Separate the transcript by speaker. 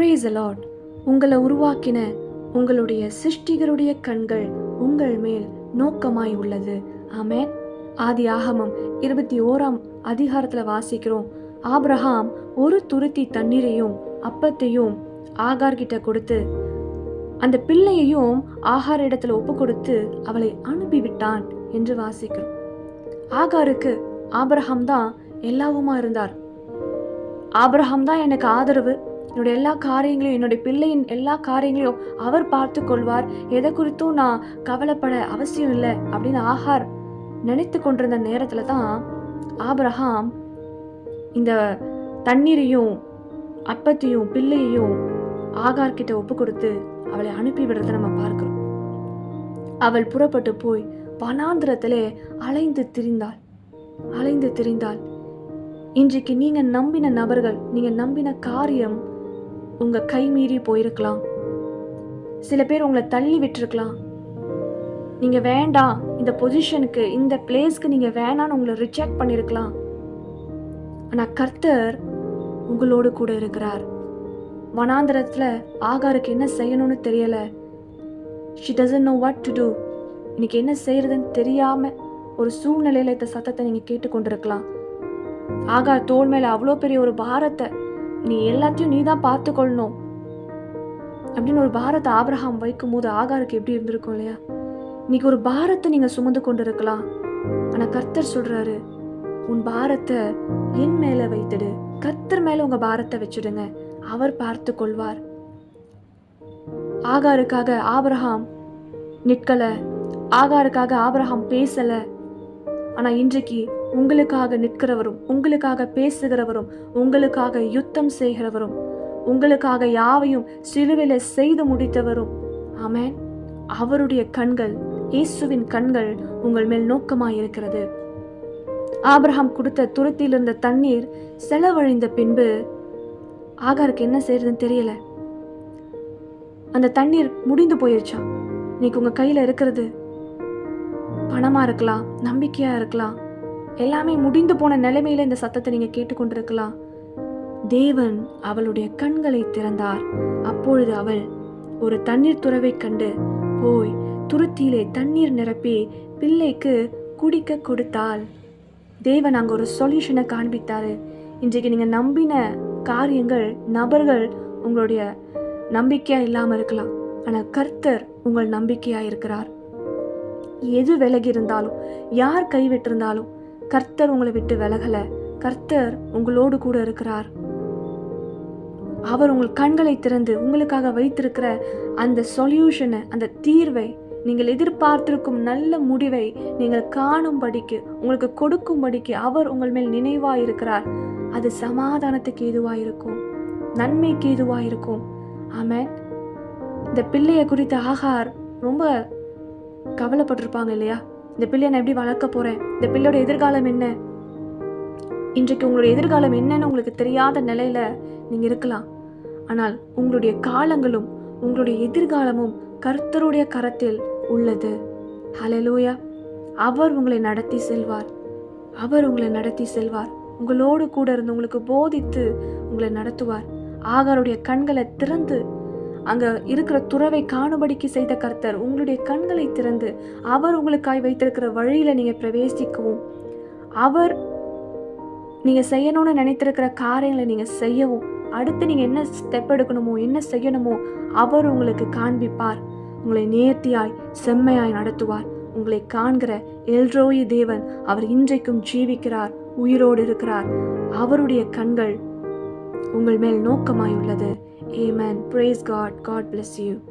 Speaker 1: Prays allot உங்களை உருவாக்கின உங்களுடைய சிருஷ்டிகருடைய கண்கள் உங்கள் மேல் நோக்கமாய் உள்ளது. ஆமேன். ஆதி ஆகமம் இருபத்தி ஓராம் அதிகாரத்தில் வாசிக்கிறோம். ஆப்ரஹாம் ஒரு துருத்தி தண்ணீரையும் அப்பத்தையும் ஆகார் கிட்ட கொடுத்து அந்த பிள்ளையையும் ஆகார் இடத்துல ஒப்பு கொடுத்து அவளை அனுப்பிவிட்டான் என்று வாசிக்கிறோம். ஆகாருக்கு ஆபரஹாம் தான் எல்லாவுமா இருந்தார். ஆபிரகாம் தான் எனக்கு ஆதரவு. என்னுடைய எல்லா காரியங்களையும் என்னுடைய பிள்ளையின் எல்லா காரியங்களையும் அவர் பார்த்து கொள்வார். எதை குறித்தும் நான் கவலைப்பட அவசியம் இல்லை அப்படின்னு ஆஹார் நினைத்து கொண்டிருந்த நேரத்தில் தான் ஆபிரஹாம் இந்த தண்ணீரையும் அப்பத்தையும் பிள்ளையையும் ஆகார் கிட்ட ஒப்பு கொடுத்து அவளை அனுப்பி விடுறதை நம்ம பார்க்கிறோம். அவள் புறப்பட்டு போய் வனாந்திரத்திலே அலைந்து திரிந்தாள். அலைந்து திரிந்தாள். இன்றைக்கு நீங்க நம்பின நபர்கள் நீங்க நம்பின காரியம் உங்கள் கை மீறி போயிருக்கலாம். சில பேர் உங்களை தள்ளி விட்டுருக்கலாம். நீங்கள் வேண்டாம் இந்த பொசிஷனுக்கு இந்த பிளேஸ்க்கு நீங்கள் வேணான்னு உங்களை ரிஜெக்ட் பண்ணியிருக்கலாம் ஆனால் கர்த்தர் உங்களோடு கூட இருக்கிறார். வனாந்திரத்தில் ஆகாருக்கு என்ன செய்யணும்னு தெரியலை. She doesn't know what to do இன்னைக்கு என்ன செய்யறதுன்னு தெரியாமல் ஒரு சூழ்நிலையில் இந்த சத்தத்தை நீங்கள் கேட்டுக்கொண்டிருக்கலாம். ஆகார் தோல் மேலே அவ்வளோ பெரிய ஒரு பாரத்தை நீ எல்லாத்தையும் நீ தான் பார்த்துக்கொள்ளணும். அப்படின்னு ஒரு பாரத்தை ஆப்ரஹாம் வைக்கும் போது ஆகாருக்கு எப்படி இருந்திருக்கும் இல்லையா? இன்னைக்கு ஒரு பாரத்தை நீங்கள் சுமந்து கொண்டு இருக்கலாம் ஆனால் கர்த்தர் சொல்கிறாரு உன் பாரத்தை என் மேலே வைத்துடு. கர்த்தர் மேலே உங்கள் பாரத்தை வச்சுடுங்க. அவர் பார்த்து கொள்வார் ஆகாருக்காக ஆபரஹாம் நிற்கலை. ஆகாருக்காக ஆபரஹாம் பேசலை. ஆனால் இன்றைக்கு உங்களுக்காக நிற்கிறவரும் உங்களுக்காக பேசுகிறவரும் உங்களுக்காக யுத்தம் செய்கிறவரும் உங்களுக்காக யாவையும் சிலுவையில் செய்து முடித்தவரும். ஆமேன். அவருடைய கண்கள் இயேசுவின் கண்கள் உங்கள் மேல் நோக்கமாயிருக்கிறது. இருக்கிறது கொடுத்த துருத்தியில் இருந்த தண்ணீர் செலவழிந்த பின்பு ஆகாருக்கு என்ன செய்யறதுன்னு தெரியல. அந்த தண்ணீர் முடிந்து போயிருச்சா? இன்னைக்கு உங்க கையில இருக்கிறது பணமா இருக்கலாம் நம்பிக்கையா இருக்கலாம் எல்லாமே முடிந்து போன நிலைமையில இந்த சத்தத்தை நீங்க கேட்டுக்கொண்டிருக்கலாம். தேவன் அவளுடைய கண்களை திறந்தார். அப்பொழுது அவள் ஒரு தண்ணீர் துறவை கண்டு போய் துருத்தியிலே தண்ணீர் நிரப்பி பிள்ளைக்கு குடிக்க கொடுத்தாள். தேவன் அங்கே ஒரு சொல்யூஷனை காண்பித்தாரு. இன்றைக்கு நீங்கள் நம்பின காரியங்கள் நபர்கள் உங்களுடைய நம்பிக்கையாக இல்லாமல் இருக்கலாம். ஆனால் கர்த்தர் உங்கள் நம்பிக்கையாக இருக்கிறார். எது விலகி இருந்தாலும் யார் கைவிட்டிருந்தாலும் கர்த்தர் உங்களை விட்டு விலகல. கர்த்தர் உங்களோடு கூட இருக்கிறார். அவர் உங்கள் கண்களை திறந்து உங்களுக்காக வைத்திருக்கிற அந்த சொல்யூஷனை அந்த தீர்வை நீங்கள் எதிர்பார்த்திருக்கும் நல்ல முடிவை நீங்கள் காணும்படிக்கு உங்களுக்கு கொடுக்கும்படிக்கு அவர் உங்கள் மேல் நினைவாயிருக்கிறார். அது சமாதானத்துக்கு ஏதுவாயிருக்கும். நன்மைக்கு ஏதுவாயிருக்கும். இருக்கும் இந்த பிள்ளையை குறித்த ஆகார் ரொம்ப கவலைப்பட்டிருப்பாங்க இல்லையா? இந்த பிள்ளையை நான் எப்படி வளர்க்க போகிறேன் இந்த பிள்ளையோட எதிர்காலம் என்ன? இன்றைக்கு உங்களுடைய எதிர்காலம் என்னன்னு உங்களுக்கு தெரியாத நிலையில் நீங்கள் இருக்கலாம். ஆனால் உங்களுடைய காலங்களும் உங்களுடைய எதிர்காலமும் கர்த்தருடைய கரத்தில் உள்ளது. ஹலலூயா அவர் உங்களை நடத்தி செல்வார். அவர் உங்களை நடத்தி செல்வார். உங்களோடு கூட இருந்து உங்களுக்கு போதித்து உங்களை நடத்துவார். ஆகாருடைய கண்களை திறந்து அங்க இருக்கிற துறவை காணும்படிக்கு செய்த கர்த்தர் உங்களுடைய கண்களை திறந்து அவர் உங்களுக்காய் வைத்திருக்கிற வழியில நீங்க பிரவேசிக்கவும். அவர் நீங்க செய்யணும்னு நினைத்திருக்கிற காரியங்களை நீங்க செய்யவும். அடுத்து நீங்க என்ன ஸ்டெப் எடுக்கணுமோ என்ன செய்யணுமோ அவர் உங்களுக்கு காண்பிப்பார். உங்களை நேர்த்தியாய் செம்மையாய் நடத்துவார். உங்களை காண்கிற எல்ரோயி தேவன் அவர் இன்றைக்கும் ஜீவிக்கிறார் உயிரோடு இருக்கிறார். அவருடைய கண்கள் உங்கள் மேல் நோக்கமாய் உள்ளது. Amen. Praise God. God bless you.